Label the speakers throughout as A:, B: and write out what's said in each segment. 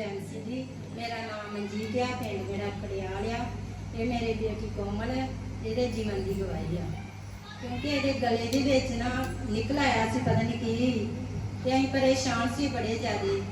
A: Agency ਜੀ, ਮੇਰਾ ਨਾਮ ਮਨਜੀਤ ਆ, ਪਿੰਡ ਮੇਰਾ ਪੜਿਆਲ ਆ ਇਹ ਮੇਰੇ ਬੇਟੀ ਕੋਮਲ ਹੈ ਇਹਦੇ ਜੀਵਨ ਦੀ ਗਵਾਹੀ ਆ। ਕਿਉਂਕਿ ਇਹਦੇ ਗਲੇ ਦੇ ਵਿੱਚ ਨਾ ਨਿਕਲ ਆਇਆ ਸੀ, ਪਤਾ ਨਹੀਂ ਕੀ, ਤੇ ਅਸੀਂ ਪਰੇਸ਼ਾਨ ਸੀ ਬੜੇ ਜ਼ਿਆਦੇ।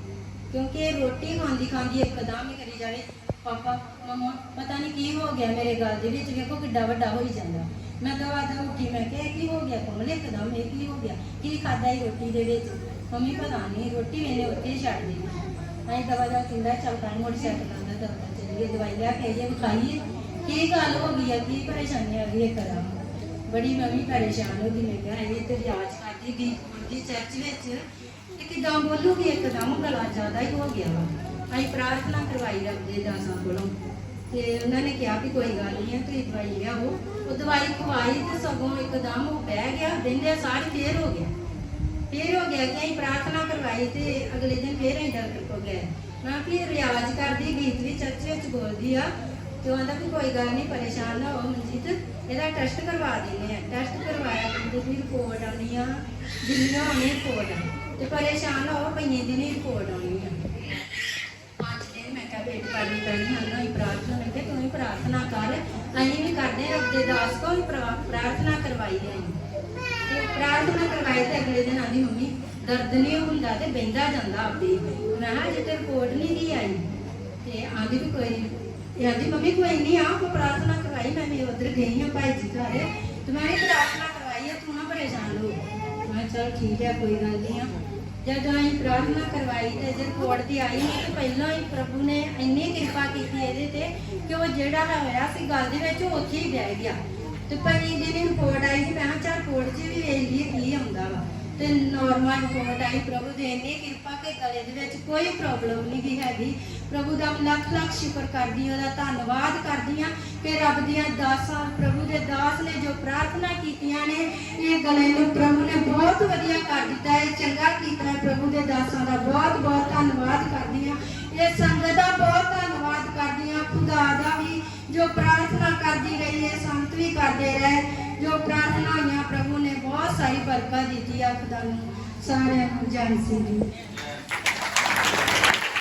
A: ਕਿਉਂਕਿ ਇਹ ਰੋਟੀ ਖਾਂਦੀ ਖਾਂਦੀ ਇੱਕਦਮ ਹੀ ਕਰੀ ਜਾਵੇ। ਪਾਪਾ, ਮਮਾ, ਪਤਾ ਨਹੀਂ ਕੀ ਹੋ ਗਿਆ ਮੇਰੇ ਗਲ ਦੇ ਵਿੱਚ, ਵੇਖੋ ਕਿੱਡਾ ਵੱਡਾ ਹੋਈ ਜਾਂਦਾ। ਮੈਂ ਦਵਾ ਦਾ ਉੱਠੀ, ਮੈਂ ਕਿਹਾ ਕੀ ਹੋ ਗਿਆ ਕੋਮਲ? ਇੱਕਦਮ ਇਹ ਕੀ ਹੋ ਗਿਆ? ਕੀ ਖਾਦਾ ਇਹ ਰੋਟੀ ਦੇ ਵਿੱਚ? ਮੰਮੀ, ਪਤਾ ਨਹੀਂ ਰੋਟੀ ਮੈਨੇ ਉੱਤੇ ਛੱਡ ਦਿੱਤੀ। ਅਸੀਂ ਦਵਾ ਦਾ ਕਿੰਦਾ ਚੱਲ ਪਾ ਮੋਟਰਸਾਈਕਲ ਦਾ ਦਵਾ ਚੱਲੀਏ, ਦਵਾਈ ਲਿਆ ਕੇ ਜੇ ਖਾਈਏ ਕੀ ਗੱਲ ਹੋ ਗਈ ਆ? ਕੀ ਪਰੇਸ਼ਾਨੀ ਆ ਗਈ ਇਹ ਕਰਾਂ? ਬੜੀ ਮੈਂ ਵੀ ਪਰੇਸ਼ਾਨ ਹੋ ਗਈ, ਮੈਂ ਕਿਹਾ ਇਹ ਤੇ ਜਾਂਚ ਕਰਦੀ ਗਈ ਦੀ ਚਰਚ ਵਿੱਚ। ਤੇ ਕਿਦਾਂ ਬੋਲੂਗੀ? ਇੱਕਦਮ ਗਲਾ ਜ਼ਿਆਦਾ ਹੀ ਹੋ ਗਿਆ ਵਾ। ਅਸੀਂ ਪ੍ਰਾਰਥਨਾ ਕਰਵਾਈ ਰੱਬ ਦੇ ਦਾਸਾਂ ਕੋਲੋਂ। ਤੇ ਉਹਨਾਂ ਨੇ ਕਿਹਾ ਵੀ ਕੋਈ ਗੱਲ ਨਹੀਂ ਤੁਸੀਂ ਦਵਾਈ ਲਿਆਓ। ਉਹ ਦਵਾਈ ਖਵਾਈ ਤੇ ਸਗੋਂ ਇੱਕਦਮ ਉਹ ਬਹਿ ਗਿਆ ਦਿੰਦੇ ਸਾਰੀ ਫੇਰ ਹੋ ਗਿਆ ਫਿਰ ਹੋ ਗਿਆ ਕਿ ਅਸੀਂ ਪ੍ਰਾਰਥਨਾ ਕਰਵਾਈ ਤੇ ਅਗਲੇ ਦਿਨ ਫਿਰ ਅਸੀਂ ਡਾਕਟਰ ਕੋਲ ਗਏ। ਮੈਂ ਵੀ ਰਿਆਜ਼ ਕਰਦੀ ਗੀਤ ਵੀ ਚਰਚ ਵਿੱਚ ਬੋਲਦੀ ਆ ਤੇ ਉਹ ਵੀ ਕੋਈ ਗੱਲ ਨਹੀਂ, ਪਰੇਸ਼ਾਨ ਨਾ ਹੋ ਮਨਜੀਤ। ਇਹਦਾ ਟੈਸਟ ਕਰਵਾ ਦਿੰਦੇ ਆ ਟੈਸਟ ਕਰਵਾਇਆ ਕਹਿੰਦੇ ਵੀ ਰਿਪੋਰਟ ਆਉਣੀ ਆ, ਜਿੰਨਾ ਆਉਣੀ ਰਿਪੋਰਟ ਤੇ ਪਰੇਸ਼ਾਨ ਨਾ ਹੋ, ਪਈਆਂ ਦਿਨੀ ਰਿਪੋਰਟ ਆਉਣੀ ਆ। ਪੰਜ ਦਿਨ ਮੈਂ ਕਿਹਾ ਵੇਟ ਕਰਨੀ ਪੈਣੀ ਹਨ ਹੀ ਪ੍ਰਾਰਥਨਾ, ਮੈਂ ਕਿਹਾ ਤੂੰ ਹੀ ਪ੍ਰਾਰਥਨਾ ਕਰ। ਅਸੀਂ ਵੀ ਕਰਦੇ ਰੱਬ ਦੇ ਦਾਸ ਕੋ ਪ੍ਰਾਰਥਨਾ ਕਰਵਾਈ ਹੈ ਤੇ ਪ੍ਰਾਰਥਨਾ ਕਰਵਾਈ ਤੇ ਅਗਲੇ ਦਿਨ ਆਂਦੀ, ਮੰਮੀ, ਦਰਦ ਨਹੀਂ ਹੁੰਦਾ ਤੇ ਬਹਿੰਦਾ ਜਾਂਦਾ ਆਪੇ ਮੈਂ ਕਿਹਾ ਜੇ ਤੇ ਰਿਪੋਰਟ ਨਹੀਂ ਦੀ ਆਈ। ਤੇ ਆਂਦੀ ਵੀ ਕੋਈ ਨਹੀਂ ਆਂਦੀ, ਮੰਮੀ, ਕੋਈ ਨਹੀਂ ਆ ਪ੍ਰਾਰਥਨਾ ਕਰਵਾਈ? ਮੈਂ ਵੀ ਉਧਰ ਗਈ ਹਾਂ ਭਾਈ ਜੀ ਘਰ। ਤੇ ਮੈਂ ਵੀ ਪ੍ਰਾਰਥਨਾ ਕਰਵਾਈ ਹੈ ਤੂੰ ਨਾ ਪਰੇਸ਼ਾਨ ਹੋ। ਮੈਂ ਚਲ ਠੀਕ ਹੈ ਕੋਈ ਗੱਲ ਨਹੀਂ ਆ। ਜਦੋਂ ਅਸੀਂ ਪ੍ਰਾਰਥਨਾ ਕਰਵਾਈ ਤੇ ਜਦ ਕੋਰਟ ਦੀ ਆਈ ਤੇ ਪਹਿਲਾਂ ਹੀ ਪ੍ਰਭੂ ਨੇ ਇੰਨੀ ਕਿਰਪਾ ਕੀਤੀ ਇਹਦੇ ਤੇ ਕਿ ਉਹ ਜਿਹੜਾ ਹੋਇਆ ਸੀ, ਗੱਲ ਦੇ ਵਿੱਚ ਉਹ ਉੱਥੇ ਹੀ ਬਹਿ ਗਿਆ। ਤੇ ਭਾਈ ਦਿਨ ਰਿਪੋਰਟ ਆਈ ਸੀ ਮੈਂ ਕਿਹਾ ਚੱਲ ਕੋਰਟ 'ਚ ਵੀ ਵੇਖ ਲਈਏ ਕੀ ਆਉਂਦਾ ਵਾ ਤੇ ਨਾਰਮਲ ਰਿਪੋਰਟ ਆਈ ਪ੍ਰਭੂ ਦੇ ਇੰਨੀ ਕਿਰਪਾ ਕਿ ਗਲੇ ਦੇ ਵਿੱਚ ਕੋਈ ਪ੍ਰੋਬਲਮ ਨਹੀਂ ਗਈ ਹੈਗੀ। ਪ੍ਰਭੂ ਦਾ ਲੱਖ ਲੱਖ ਸ਼ੁਕਰ ਕਰਦੀ ਉਹਦਾ ਧੰਨਵਾਦ ਕਰਦੀ ਹਾਂ ਕਿ ਰੱਬ ਦੀਆਂ ਦਾਸਾਂ, ਪ੍ਰਭੂ ਦੇ ਦਾਸ ਨੇ ਜੋ ਪ੍ਰਾਰਥਨਾ ਕੀਤੀਆਂ ਨੇ, ਇਹ ਗਲੇ ਨੂੰ ਪ੍ਰਭੂ ਨੇ ਬਹੁਤ ਵਧੀਆ ਕਰ ਦਿੱਤਾ ਹੈ। ਚੰਗਾ ਕੀਤਾ ਪ੍ਰਭੂ ਦੇ ਦਾਸਾਂ ਦਾ ਬਹੁਤ ਬਹੁਤ ਧੰਨਵਾਦ ਕਰਦੀ ਹਾਂ। ਇਹ ਸੰਗਤ ਦਾ ਬਹੁਤ ਧੰਨਵਾਦ ਕਰਦੀ ਹਾਂ। ਖੁਦਾ ਦਾ ਵੀ ਜੋ ਪ੍ਰਾਰਥਨਾ ਕਰਦੀ ਰਹੀ ਹੈ ਸੰਤ ਵੀ ਕਰਦੇ ਰਹੇ। ਜੋ ਪ੍ਰਾਰਥਨਾ ਹੋਈਆਂ ਪ੍ਰਭੂ ਨੇ ਬਹੁਤ ਸਾਰੀ ਬਰਕਤ ਦਿੱਤੀ ਆ ਖੁਦਾ ਨੂੰ ਸਾਰਿਆਂ ਨੂੰ ਜਾਣ ਸੀ